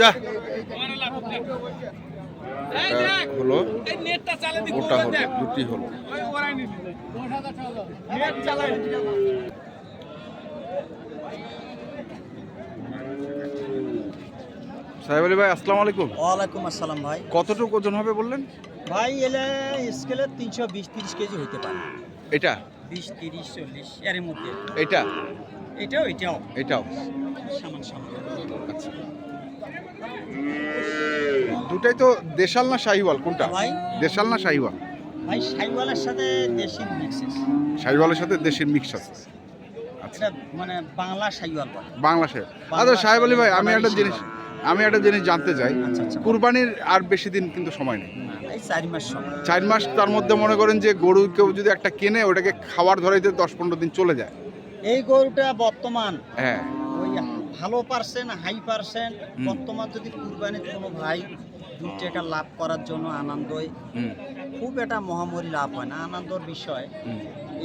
যা। হলো ওটা হলো দুটি হলো। সাহেব আলী ভাই আসসালামু আলাইকুম। ওয়ালাইকুম আসসালাম ভাই। কতটুকু ওজন হবে বললেন? ভাই এলে স্কেলে তিনশো বিশ তিরিশ কেজি হইতে পারে। এটা? বিশ তিরিশ চল্লিশ এর মধ্যে। এটা? এটাও এটাও। এটাও। সামান সামান। আচ্ছা। দুটাই তো দেশাল না শাহিওয়াল? কোনটা? ভাই? দেশাল না শাহিওয়াল? ভাই সাইওয়ালের সাথে দেশি মিক্সেস শাহিওয়ালের সাথে দেশের মিক্স আছে। আচ্ছা। মানে বাংলা সাহেব আচ্ছা সাহেব আলী ভাই আমি একটা জিনিস আমি একটা জিনিস জানতে চাই। আচ্ছা আচ্ছা কুরবানির আর বেশি দিন কিন্তু সময় নেই। চারি মাস তার মধ্যে মনে করেন যে গরু কেউ যদি একটা কেনে ওটাকে খাবার ধরাইতে দশ পনেরো দিন চলে যায়। এই গরুটা বর্তমান হ্যাঁ। ভালো পার্সেন্ট হাই পার্সেন্ট বর্তমান যদি কুরবানিতে কোনো ভাই দু টাকা লাভ করার জন্য আনন্দই খুব একটা মহামরি লাভ হয় না আনন্দর বিষয়।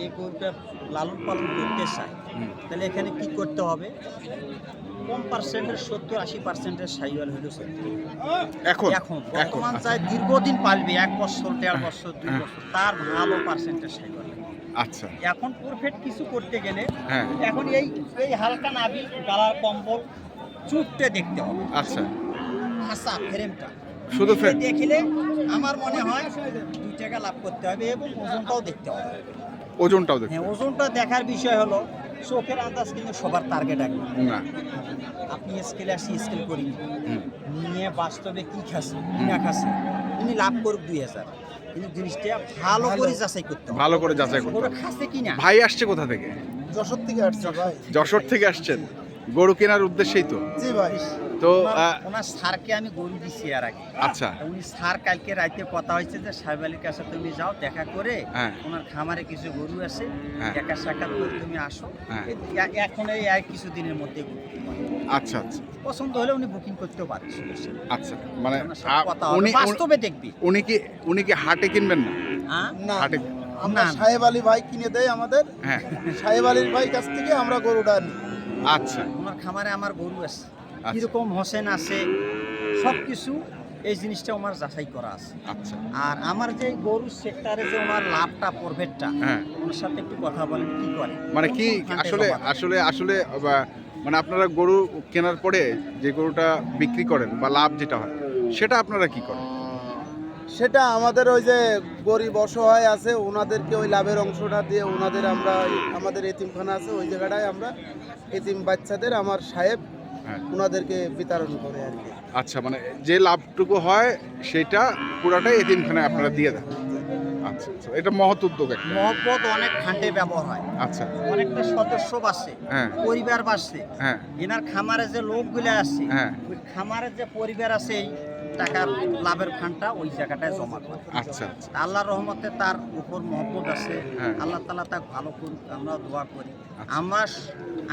এই গরুটা লালন পালন করতে চায় তাহলে এখানে কি করতে হবে? কম পার্সেন্টের সত্তর আশি পার্সেন্টের সাইওয়াল হইল সত্যি এখন এখন বর্তমান। চাই দীর্ঘদিন পালবে এক বছর দেড় বছর দুই হ্যাঁ। বছর তার ভালো পার্সেন্টের সাইওয়াল। আচ্ছা। এখন পারফেক্ট কিছু করতে গেলে হ্যাঁ। এখন এই এই হালকা নাবি গালার কম্বল চুপটে দেখতে হবে। আচ্ছা। আচ্ছা ফ্রেমটা। শুধু দেখলে আমার মনে হয় দুই টাকা লাভ করতে হবে এবং ওজনটাও দেখতে হবে। ওজনটাও দেখতে হ্যাঁ ওজনটা দেখার বিষয় হলো চোখের আন্দাজ কিন্তু সবার টার্গেট একদম না। আপনি স্কেলে আসি স্কেল করি। নিয়ে বাস্তবে কি খাচ্ছে কি না খাচ্ছে তিনি লাভ করুক দুই হাজার। কিন্তু জিনিসটা ভালো করে যাচাই করতে ভালো করে যাচাই করতে খাসে। খাচ্ছে কি না ভাই আসছে কোথা থেকে? যশোর থেকে আসছে ভাই। যশোর থেকে আসছেন? গরু কেনার উদ্দেশ্যেই তো। জি ভাই। তো ওনার- স্যারকে আমি গরু দিছি আর আগে। আচ্ছা। উনি স্যার কালকে রাইতে কথা হয়েছে যে সাহেব আলীর কাছে তুমি যাও দেখা করে হ্যাঁ। ওনার খামারে কিছু গরু আছে হ্যাঁ। দেখা সাক্ষাৎ করে তুমি আসো। হ্যাঁ। এখন এই এক কিছু দিনের মধ্যে আচ্ছা আচ্ছা। পছন্দ হলে উনি বুকিং করতেও পারেন আচ্ছা মানে উনি বাস্তবে দেখবি। উনি কি উনি কি হাটে কিনবেন না? না। হাটে আমরা। সাহেব আলী ভাই কিনে দেয় আমাদের। হ্যাঁ। সাহেব আলীর ভাই কাছ থেকে আমরা গরুটা নিই আচ্ছা। ওনার খামারে আমার গরু আছে। আচ্ছা। কীরকম হোসেন আছে সব কিছু এই জিনিসটা আমার যাচাই করা আছে। আচ্ছা। আর আমার যে গরু সেক্টরে যে ওনার লাভটা প্রফিটটা হ্যাঁ। ওনার সাথে একটু কথা বলেন কি করে মানে কি আসলে আসলে আসলে মানে আপনারা গরু কেনার পরে যে গরুটা বিক্রি করেন বা লাভ যেটা হয় সেটা আপনারা কি করেন? সেটা আমাদের ওই যে গরিব অসহায় আছে ওনাদেরকে ওই লাভের অংশটা দিয়ে ওনাদের আমরা আমাদের এতিমখানা আছে ওই জায়গাটায় আমরা এতিম বাচ্চাদের আমার সাহেব হ্যাঁ। ওনাদেরকে বিতরণ করে আর কি। আচ্ছা মানে যে লাভটুকু হয় সেটা পুরাটাই এতিমখানায় আপনারা দিয়ে দেন। আচ্ছা আচ্ছা এটা মহৎ উদ্যোগ একটা। মহব্বত অনেক খান্ডে ব্যবহার হয়। আচ্ছা। অনেকটা সদস্য বাসছে হ্যাঁ। পরিবার বাসছে হ্যাঁ। এনার খামারে যে লোকগুলো আসছে হ্যাঁ। খামারের যে পরিবার আছে টাকার লাভের ফান্ডটা ওই জায়গাটায় জমা করে। আচ্ছা আচ্ছা। আল্লাহর রহমতে তার উপর মহব্বত আছে। হ্যাঁ। আল্লাহ তালা তাকে ভালো করুক আমরা দোয়া করি। আচ্ছা। আমার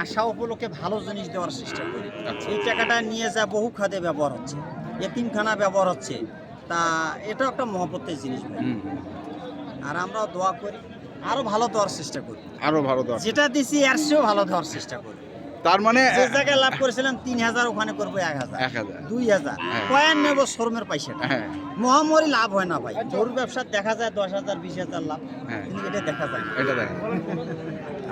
আশা উপলক্ষে ভালো জিনিস দেওয়ার চেষ্টা করি। আচ্ছা। এই টাকাটা নিয়ে যা বহু খাদে ব্যবহার হচ্ছে এতিমখানা ব্যবহার হচ্ছে তা এটা একটা মহব্বতের জিনিস আর আমরা দোয়া করি আরও ভালো দেওয়ার চেষ্টা করি। আরও ভালো দর যেটা দিছি এর চেয়েও ভালো দেওয়ার চেষ্টা করি। তার মানে যে জায়গায় লাভ করেছিলাম তিন হাজার ওখানে করব এক হাজার। এক হাজার। দুই হাজার। হ্যাঁ। কয়েন নেব শোরুমের পয়সা। হ্যাঁ। মহামারী লাভ হয় না ভাই। গরুর ব্যবসা দেখা যায় দশ হাজার বিশ হাজার লাভ। হ্যাঁ। কিন্তু এটা দেখা যায় এটা দেখেন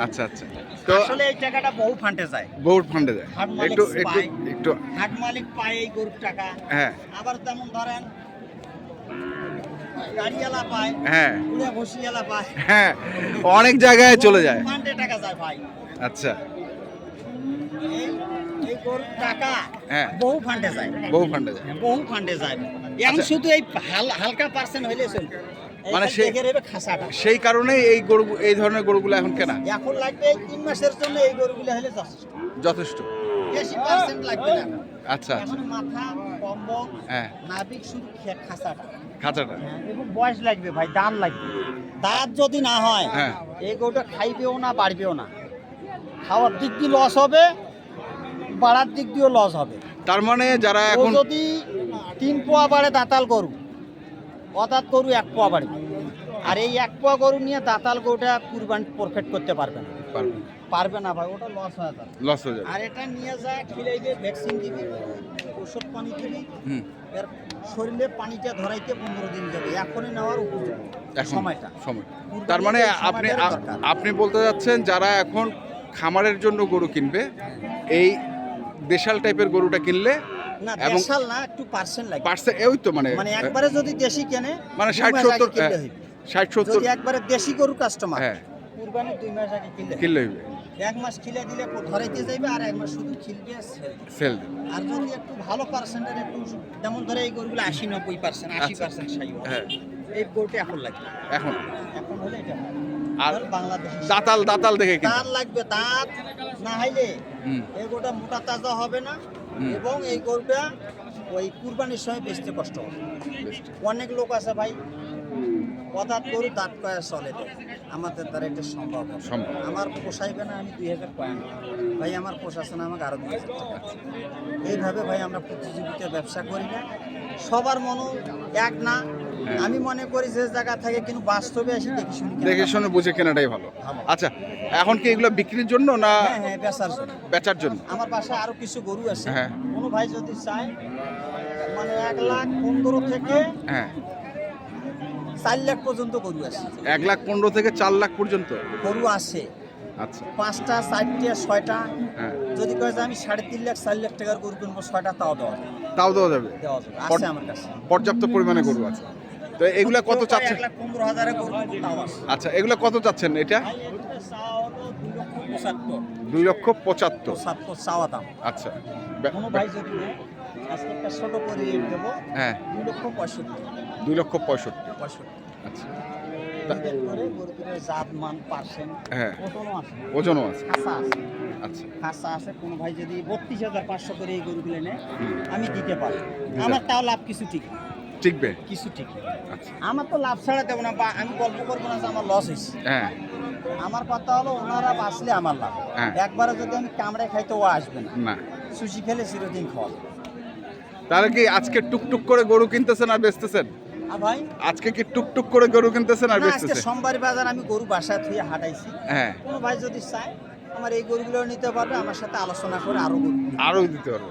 আচ্ছা আচ্ছা। তো আসলে এই টাকাটা বহু ফান্ডে যায়। বহুত ফান্ডে যায়। একটু একটু একটু। হাট মালিক পায় এই গরুর টাকা। হ্যাঁ। আবার তেমন ধরেন গাড়িওয়ালা পায় হ্যাঁ। কুড়িয়া ভসিওয়ালা পায়। হ্যাঁ। অনেক জায়গায় চলে যায়। ফান্ডে টাকা যায় ভাই। আচ্ছা। হ্যাঁ। বহু ফান্ডে যায়। বহু ফান্ডে যায়। বহু ফান্ডে যায়। এখন আচ্ছা। শুধু এই হালকা পার্সেন্ট হইলে চলবে। মানে সেই কারণেই এই গরু এই ধরনের গরুগুলো এখন কেনা। এখন লাগবে তিন মাসের জন্য এই গরুগুলো হলে যথেষ্ট। যথেষ্ট। বেশি পার্সেন্ট লাগবে না। আচ্ছা। মাথা কম্বল হ্যাঁ। নাবিক শুধু খাঁচাটা। হ্যাঁ, এবং বয়স লাগবে ভাই দাম লাগবে। দাঁত যদি না হয় হ্যাঁ। এই গরুটা খাইবেও না বাড়বেও না। খাওয়ার দিক দিয়ে লস হবে বাড়ার দিক দিয়েও লস হবে। তার মানে যারা এখন যদি তিন পোয়া বাড়ে দাঁতাল গরু অদাত গরু এক পোয়া বাড়বে আর এই এক পোয়া গরু নিয়ে দাঁতাল গরুটা কুরবান পারফেক্ট করতে পারবে না। পারবে না। ভাই ওটা লস হয়ে যাবে। লস হয়ে যাবে। আর এটা নিয়ে যায় খিলাইবে ভ্যাকসিন দিবি ওষুধ পানি দিবি এর শরীরে পানিটা ধরাইতে পনেরো দিন যাবে। এখনই নেওয়ার উপযুক্ত সময়টা। সময়। তার মানে আপনি। আপনি বলতে যাচ্ছেন যারা এখন খামারের জন্য গরু কিনবে এই দেশাল টাইপের গরুটা কিনলে না এবং- না একটু পার্সেন্ট লাগে। পার্সে ওই তো মানে মানে একবারে যদি দেশি কেনে মানে যদি একবারে দেশি গরু কাস্টমার হ্যাঁ। কুরবানি দুই মাস আগে কিনলে। কিনলে হইবে। এক মাস খিলে দিলে ধরাইতে যাইবে আর এক মাস শুধু খিলবে আর সেল আর যদি একটু ভালো পার্সেন্টের একটু যেমন ধরে এই গরুগুলো আশি নব্বই পার্সেন্ট আশি আচ্ছা। পার্সেন্ট সাই হ্যাঁ। এই গরুটা এখন লাগবে এখন। এখন হলে এটা। আর দাতাল দাতাল দেখে কিনতে। দাঁত লাগবে দাঁত না হাইলে এই গরুটা মোটা তাজা হবে না। এবং এই গরুটা ওই কুরবানির সময় বেচতে কষ্ট হবে। অনেক লোক আছে ভাই পদার্থ গরু দাঁত কয়া চলে দেয়। আমাদের দ্বারা এটা সম্ভব সম্ভব। আমার পোষাইবে না আমি দুই হাজার কয়েন ভাই আমার পোষাচ্ছে না আমাকে আরও দুই হাজার টাকা এইভাবে ভাই আমরা প্রতিযোগিতার ব্যবসা করি না। সবার মন এক না। আমি মনে করি যে জায়গা থেকে কিন্তু বাস্তবে আসি দেখি শুনি দেখে শুনে বুঝে কেনাটাই ভালো। ভালো। আচ্ছা এখন কি এগুলো বিক্রির জন্য না হ্যাঁ হ্যাঁ বেচার জন্য। বেচার জন্য? আমার বাসায় আরও কিছু গরু আছে। হ্যাঁ। কোনো ভাই যদি চায় মানে এক লাখ পনেরো থেকে হ্যাঁ। চার লাখ পর্যন্ত গরু আছে। এক লাখ পনেরো থেকে চার লাখ পর্যন্ত? গরু আছে। আচ্ছা। পাঁচটা চারটে ছয়টা। হ্যাঁ। যদি কয় যে আমি সাড়ে তিন লাখ চার লাখ টাকার গরু কিনবো ছয়টা তাও দেওয়া যাবে। তাও দেওয়া যাবে? দেওয়া যাবে। আছে আমার কাছে। পর্যাপ্ত পরিমাণে গরু আছে। তো এগুলা কত চাচ্ছেন? আচ্ছা এগুলা কত চাচ্ছেন এটা? দুই লক্ষ পঁচাত্তর। চাওয়া দাম আচ্ছা ছোট করে দেবো হ্যাঁ। দুই লক্ষ পঁয়ষট্টি। দুই লক্ষ পঁয়ষট্টি। পঁয়ষট্টি। আচ্ছা। মান হ্যাঁ। ওজনও আছে। আচ্ছা। খাসা আছে কোনো ভাই যদি বত্রিশ হাজার পাঁচশো করে এই গরুগুলো নেয় আমি দিতে পারি আমার তাও লাভ কিছু ঠিক টিকবে? কিছু ঠিক আচ্ছা। আমার তো লাভ ছাড়া দেবো না বা আমি গল্প করব না যে আমার লস হয়েছে। হ্যাঁ। আমার কথা হলো ওনারা বাঁচলে আমার লাভ। হ্যাঁ। একবারে যদি আমি কামড়ে খাই তো ও আসবে না সুশি খেলে চিরদিন খাওয়া তাহলে কি আজকে টুকটুক করে গরু কিনতেছেন আর বেচতেছেন? ভাই? আজকে কি টুকটুক করে গরু কিনতেছেন আর না, আজকে বেচতেছেন? সোমবার বাজার আমি গরু বাসায় থুয়ে হাঁটাইছি। হ্যাঁ। কোনো ভাই যদি চায় আমার এই গরুগুলো নিতে পারবে আমার সাথে আলোচনা করে আরও আরও দিতে পারব।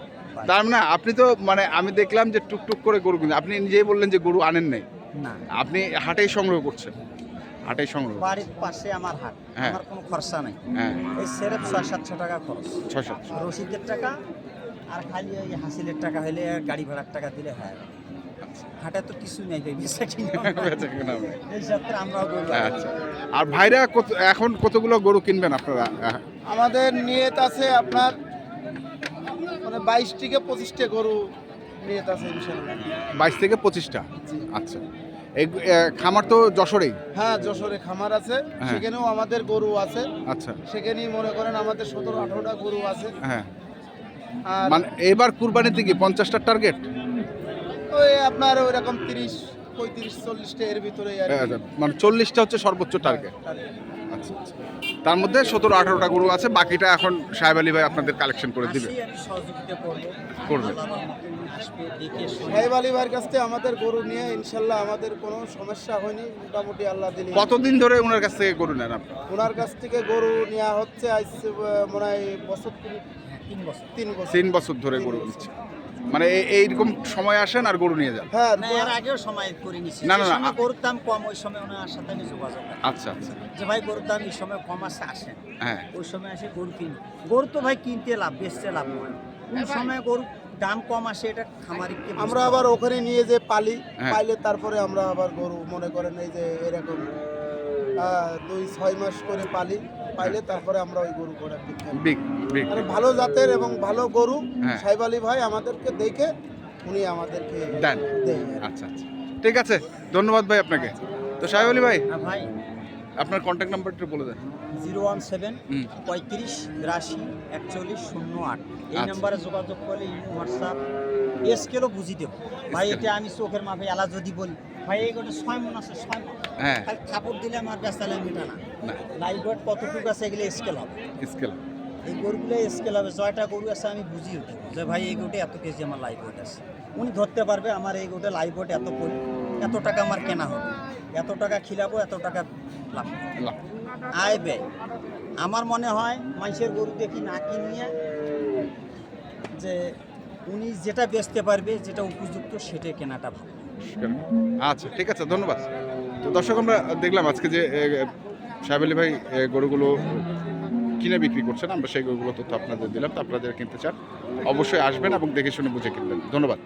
তার মানে আপনি তো মানে আমি দেখলাম যে টুকটুক করে গরু কিনতে আপনি নিজেই বললেন যে গরু আনেন নাই। না। আপনি হাটেই সংগ্রহ করছেন। হাটেই সংগ্রহ বাড়ির পাশে আমার হাট। হ্যাঁ। আমার কোনো খরচা নাই। হ্যাঁ। এই সেরেপ ছয় সাতশো টাকা খরচ। ছয় সাতশো রসিদের টাকা আর খালি ওই হাসিলের টাকা হলে গাড়ি ভাড়ার টাকা দিলে হয়। হাটে তো কিছু নেই বেচা কিনা। এই আমরাও গরু আচ্ছা। আর ভাইরা কত এখন কতগুলো গরু কিনবেন আপনারা? আমাদের নিয়ত আছে আপনার মানে বাইশ থেকে পঁচিশটা গরু নিয়ত আছে ইনশাল্লাহ বাইশ থেকে পঁচিশটা? আচ্ছা। এই খামার তো যশোরেই? হ্যাঁ যশোরে খামার আছে। হ্যাঁ। সেখানেও আমাদের গরু আছে। আচ্ছা। সেখানেই মনে করেন আমাদের সতেরো আঠারোটা গরু আছে। হ্যাঁ। মানে এবার কুরবানিতে কি পঞ্চাশটার টার্গেট? ওই আপনার ওই রকম তিরিশ পঁয়ত্রিশ চল্লিশটা এর ভিতরে আর কি। মানে চল্লিশটা হচ্ছে সর্বোচ্চ টার্গেট। আচ্ছা আচ্ছা। তার মধ্যে সতেরো আঠারোটা গরু আছে বাকিটা এখন সাহেব আলী ভাই আপনাদের কালেকশন করে দিবে। করব। সাহেব আলী ভাইয়ের কাছ থেকে আমাদের গরু নিয়ে ইনশাল্লাহ আমাদের কোনো সমস্যা হয়নি মোটামুটি আল্লাহ দিলে। কতদিন ধরে ওনার কাছ থেকে গরু নেন ওনার কাছ থেকে গরু নেওয়া হচ্ছে আজ মনে হয় বছর তিন- হ্যাঁ, বছর। তিন বছর। তিন বছর ধরে গরু নিচ্ছে। মানে এই- এইরকম সময় আসেন আর গরু নিয়ে যান। হ্যাঁ এর আগেও সময় করে নিছি না, না, না, গরুর দাম কম ওই সময় ওনার সাথে আমি যোগাযোগ আচ্ছা আচ্ছা। যে ভাই গরুর দাম এই সময় কম আছে আসেন হ্যাঁ। ওই সময় এসে গরু কিনি। গরু তো ভাই কিনতে লাভ বেচতে লাভ নয় কোন সময় গরু দাম কম আসে এটা খামারিকে আমরা আবার ওখানে নিয়ে যে পালি হ্যাঁ। পাইলে তারপরে আমরা আবার গরু মনে করেন এই যে এরকম দুই ছয় মাস করে পালি। পাইলে তারপরে আমরা ওই গরু বিক্রি আর ভালো জাতের এবং ভালো গরু হ্যাঁ। সাহেব আলী ভাই আমাদেরকে দেখে উনি আমাদেরকে দেন। আচ্ছা আচ্ছা। ঠিক আছে ধন্যবাদ ভাই আপনাকে। তো সাহেব আলী ভাই হ্যাঁ ভাই। আপনার কন্ট্যাক্ট নাম্বারটা বলে দেন। জিরো ওয়ান সেভেন পঁয়ত্রিশ বিরাশি একচল্লিশ শূন্য আট। এই আচ্ছা। নাম্বারে যোগাযোগ করলে হোয়াটসঅ্যাপ স্কেলও বুঝি দেবো। ভাই এটা আমি চোখের মাপে এলা যদি বলি। ভাই এই গোটা ছয় মন আছে ছয় মন। হ্যাঁ। খালি কাপড় দিলে আমার বেস্তালে মিটা না। না। লাইভ ওয়েট কতটুকু আছে এগুলো স্কেল হবে স্কেল এই গরুগুলো স্কেল হবে জয়টা গরু আছে আমি বুঝি উঠি। যে ভাই এই গরুটা এত কেজি আমার লাইভ ওয়েট আছে। উনি ধরতে পারবে আমার এই গরুটা লাইভ ওয়েট এত এত টাকা আমার কেনা হবে। এত টাকা খিলাবো এত টাকা লাভ। আয় ব্যয়। আমার মনে হয় মানুষের গরু দেখি না কিনিয়ে যে উনি যেটা বেচতে পারবে যেটা উপযুক্ত সেটাই কেনাটা ভালো। আচ্ছা ঠিক আছে ধন্যবাদ। তো দর্শক আমরা দেখলাম আজকে যে সাহেব ভাই গরুগুলো কিনে বিক্রি করছেন, আমরা সেই গরুগুলো তথ্য আপনাদের দিলাম, তো আপনাদের কিনতে চান, অবশ্যই আসবেন এবং দেখে শুনে বুঝে কিনবেন। ধন্যবাদ।